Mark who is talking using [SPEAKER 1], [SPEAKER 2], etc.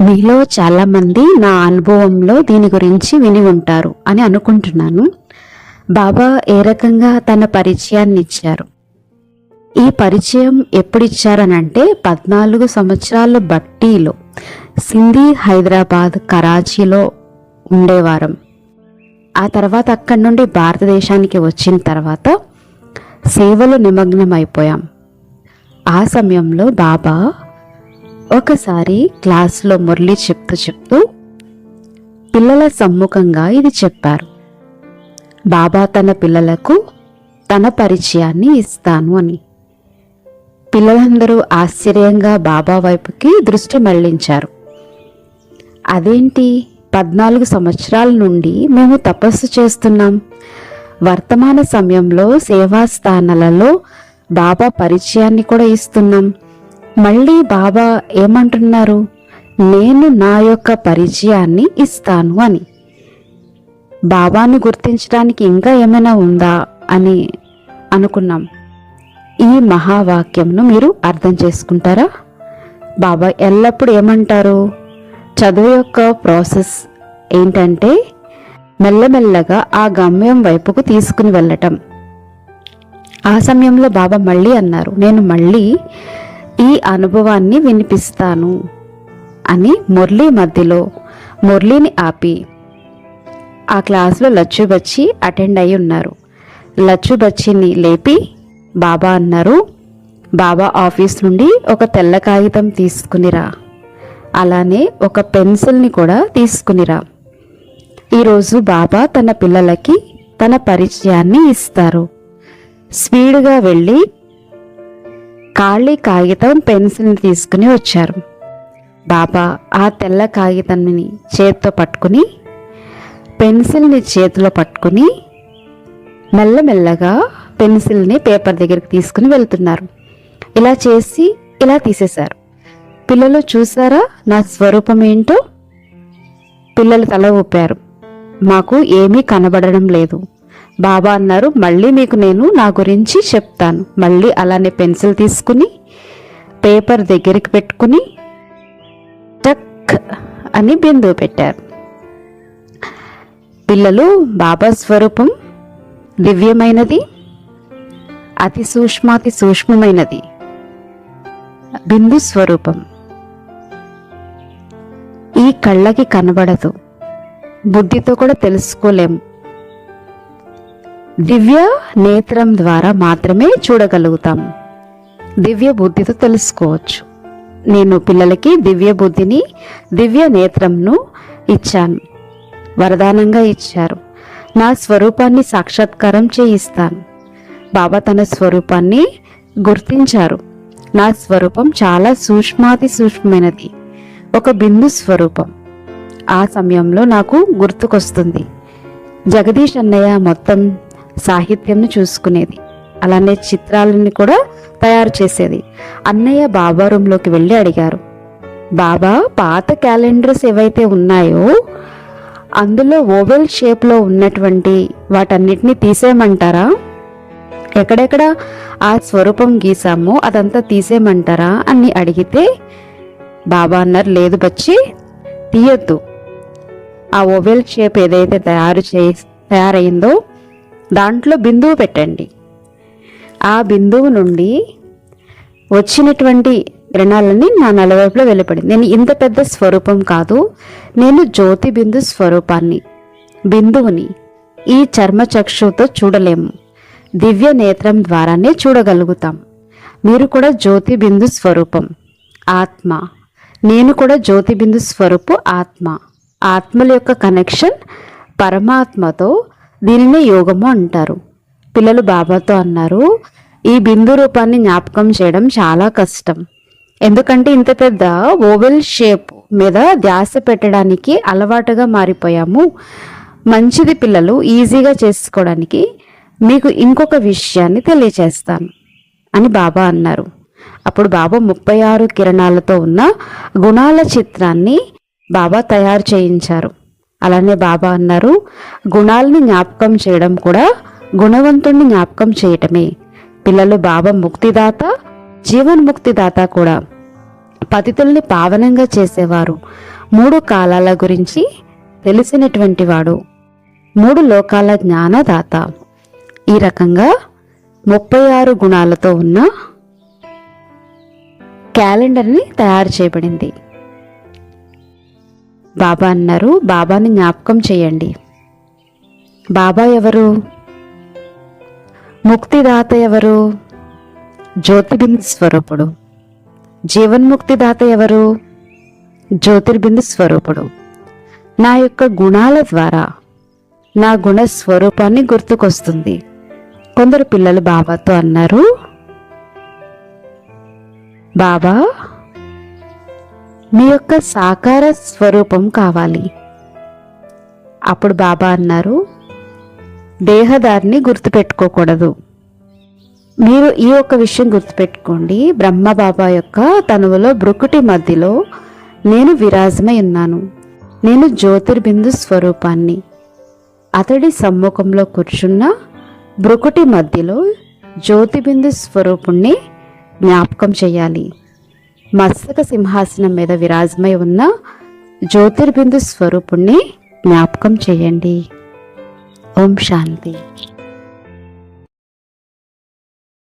[SPEAKER 1] మీలో చాలా మంది నా అనుభవంలో దీని గురించి విని ఉంటారు అని అనుకుంటున్నాను. బాబా ఏ రకంగా తన పరిచయాన్ని ఇచ్చారు? ఈ పరిచయం ఎప్పుడు ఇచ్చారనంటే పద్నాలుగు సంవత్సరాల బట్టీలో సింధీ హైదరాబాద్ కరాచీలో ఉండేవారం. ఆ తర్వాత అక్కడి నుండి భారతదేశానికి వచ్చిన తర్వాత సేవలో నిమగ్నం అయిపోయాం ఆ సమయంలో బాబా ఒకసారి క్లాసులో మురళి చెప్తూ చెప్తూ పిల్లల సమ్ముఖంగా ఇది చెప్పారు. బాబా తన పిల్లలకు తన పరిచయాన్ని ఇస్తాను అని. పిల్లలందరూ ఆశ్చర్యంగా బాబా వైపుకి దృష్టి మళ్ళించారు అదేంటి? పద్నాలుగు సంవత్సరాల నుండి మేము తపస్సు చేస్తున్నాం. వర్తమాన సమయంలో సేవాస్థానాలలో బాబా పరిచయాన్ని కూడా ఇస్తున్నాం. మళ్ళీ బాబా ఏమంటున్నారు? నేను నా యొక్క పరిచయాన్ని ఇస్తాను అని. బాబాను గుర్తించడానికి ఇంకా ఏమైనా ఉందా అని అనుకున్నాం. ఈ మహావాక్యంను మీరు అర్థం చేసుకుంటారా? బాబా ఎల్లప్పుడూ ఏమంటారు? చదువు యొక్క ప్రాసెస్ ఏంటంటే మెల్లమెల్లగా ఆ గమ్యం వైపుకు తీసుకుని వెళ్ళటం. ఆ సమయంలో బాబా మళ్ళీ అన్నారు నేను మళ్ళీ ఈ అనుభవాన్ని వినిపిస్తాను అని మురళి మధ్యలో మురళిని ఆపి. ఆ క్లాస్లో లచ్చుబచ్చి అటెండ్ అయి ఉన్నారు. లచ్చుబచ్చిని లేపి బాబా అన్నారు బాబా ఆఫీస్ నుండి ఒక తెల్ల కాగితం తీసుకునిరా. అలానే ఒక పెన్సిల్ని కూడా తీసుకునిరా. ఈరోజు బాబా తన పిల్లలకి తన పరిచయాన్ని ఇస్తారు. స్పీడ్గా వెళ్ళి ఖాళీ కాగితం పెన్సిల్ని తీసుకుని వచ్చారు. బాబా ఆ తెల్ల కాగితాన్ని చేతితో పట్టుకుని పెన్సిల్ని చేతిలో పట్టుకుని మెల్లమెల్లగా పెన్సిల్ని పేపర్ దగ్గరికి తీసుకుని వెళ్తున్నారు. ఇలా చేసి ఇలా తీసేశారు. పిల్లలు చూసారా నా స్వరూపం ఏంటో? పిల్లలు తల ఊపారు. మాకు ఏమీ కనబడడం లేదు. బాబా అన్నారు మళ్ళీ మీకు నేను నా గురించి చెప్తాను. మళ్ళీ అలానే పెన్సిల్ తీసుకుని పేపర్ దగ్గరికి పెట్టుకుని టక్ అని బిందువు పెట్టారు. పిల్లలు బాబా స్వరూపం దివ్యమైనది అతి సూక్ష్మాతి సూక్ష్మమైనది. బిందు స్వరూపం. ఈ కళ్ళకి కనబడదు. బుద్ధితో కూడా తెలుసుకోలేము. దివ్య నేత్రం ద్వారా మాత్రమే చూడగలుగుతాం. దివ్య బుద్ధితో తెలుసుకోవచ్చు. నేను పిల్లలకి దివ్య బుద్ధిని దివ్య నేత్రంను ఇచ్చాను. వరదానంగా ఇచ్చారు. నా స్వరూపాన్ని సాక్షాత్కారం చేయిస్తాను. బాబా తన స్వరూపాన్ని గుర్తించారు. నా స్వరూపం చాలా సూక్ష్మాతి సూక్ష్మమైనది. ఒక బిందు స్వరూపం. ఆ సమయంలో నాకు గుర్తుకొస్తుంది. జగదీష్ అన్నయ్య మొత్తం సాహిత్యంను చూసుకునేది. అలానే చిత్రాలని కూడా తయారు చేసేది. అన్నయ్య బాబా రూమ్లోకి వెళ్ళి అడిగారు. బాబా పాత క్యాలెండర్స్ ఏవైతే ఉన్నాయో అందులో ఓవెల్ షేప్లో ఉన్నటువంటి వాటన్నిటిని తీసేయమంటారా? ఎక్కడెక్కడ ఆ స్వరూపం గీసామో అదంతా తీసేయమంటారా అని అడిగితే బాబా అన్నారు లేదు బచ్చి తీయొద్దు. ఆ ఓవెల్ షేప్ ఏదైతే తయారు చే తయారైందో దాంట్లో బిందువు పెట్టండి. ఆ బిందువు నుండి వచ్చినటువంటి కిరణాలన్నీ నా నలవైపులో వెళ్ళిపడింది. నేను ఇంత పెద్ద స్వరూపం కాదు. నేను జ్యోతి బిందు స్వరూపాన్ని బిందువుని ఈ చర్మచక్షుతో చూడలేము. దివ్య నేత్రం ద్వారానే చూడగలుగుతాం. మీరు కూడా జ్యోతి బిందు స్వరూపం ఆత్మ. నేను కూడా జ్యోతి బిందు స్వరూపు ఆత్మ. ఆత్మల యొక్క కనెక్షన్ పరమాత్మతో దీనినే యోగము అంటారు. పిల్లలు బాబాతో అన్నారు ఈ బిందు రూపాన్ని జ్ఞాపకం చేయడం చాలా కష్టం. ఎందుకంటే ఇంత పెద్ద ఓవెల్ షేప్ మీద ధ్యాస పెట్టడానికి అలవాటుగా మారిపోయాము. మంచిది పిల్లలు ఈజీగా చేసుకోవడానికి మీకు ఇంకొక విషయాన్ని తెలియచేస్తాను అని బాబా అన్నారు. అప్పుడు బాబా ముప్పై ఆరు కిరణాలతో ఉన్న గుణాల చిత్రాన్ని బాబా తయారు చేయించారు. అలానే బాబా అన్నారు. గుణాలని జ్ఞాపకం చేయడం కూడా గుణవంతుణ్ణి జ్ఞాపకం చేయటమే. పిల్లలు బాబా ముక్తిదాత జీవన్ముక్తిదాత కూడా. పతితుల్ని పావనంగా చేసేవారు. మూడు కాలాల గురించి తెలిసినటువంటి వాడు. మూడు లోకాల జ్ఞానదాత. ఈ రకంగా ముప్పై ఆరు గుణాలతో ఉన్న క్యాలెండర్ని తయారు చేయబడింది. బాబా అన్నారు. బాబాని జ్ఞాపకం చేయండి. బాబా ఎవరు? ముక్తిదాత ఎవరు? జ్యోతిబిందు స్వరూపుడు. జీవన్ముక్తిదాత ఎవరు? జ్యోతిర్బిందు స్వరూపుడు. నా యొక్క గుణాల ద్వారా నా గుణ స్వరూపాన్ని గుర్తుకొస్తుంది. కొందరు పిల్లలు బాబాతో అన్నారు. బాబా? మీ యొక్క సాకార స్వరూపం కావాలి. అప్పుడు బాబా అన్నారు దేహదారిని గుర్తుపెట్టుకోకూడదు. మీరు ఈ ఒక్క విషయం గుర్తుపెట్టుకోండి. బ్రహ్మ బాబా యొక్క తనువులో బ్రుకుటి మధ్యలో నేను విరాజమై ఉన్నాను. నేను జ్యోతిర్బిందు స్వరూపాన్ని. అతడి సమ్ముఖంలో కూర్చున్న బ్రుకుటి మధ్యలో జ్యోతిబిందు స్వరూపుణ్ణి జ్ఞాపకం చేయాలి. మస్తక సింహాసనం మీద విరాజమై ఉన్న జ్యోతిర్బిందు స్వరూపుణ్ణి జ్ఞాపకం చేయండి. ఓం శాంతి.